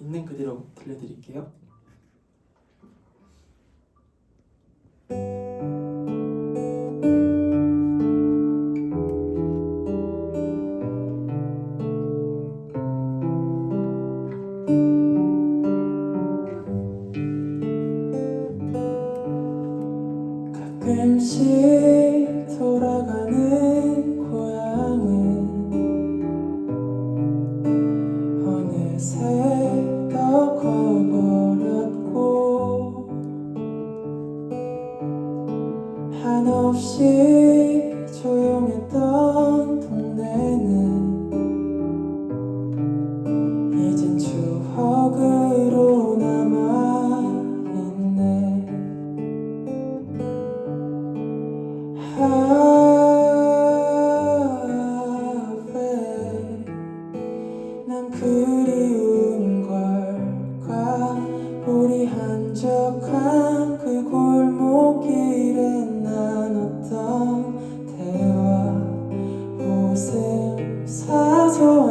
있는 그대로 들려드릴게요. 돌아가는 고향은 어느새 한없이 조용했던 동네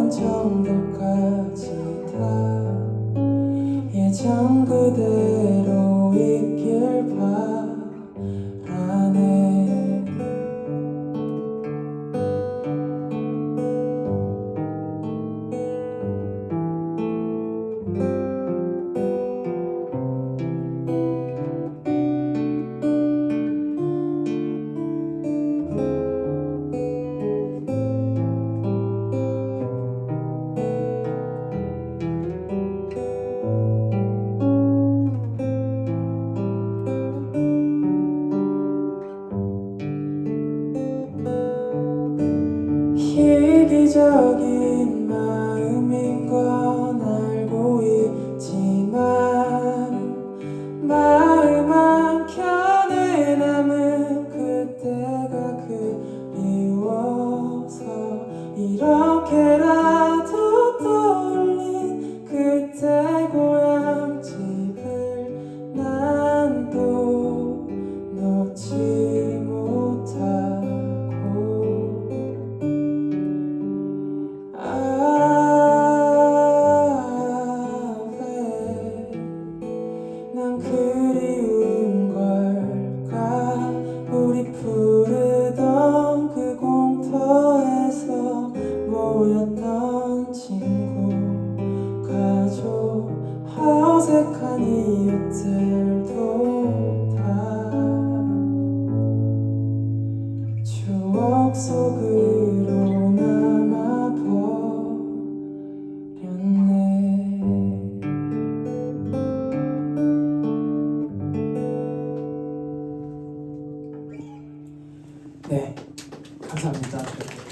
정도까지 다 예전 그대로 희기적인 마음인 건 알고 있지만 마음 한켠에 남은 그때가 그리워서 이렇게라도 모였던 친구 가족 어색한 이웃들도 다 추억 속으로 남아버렸네. 네 감사합니다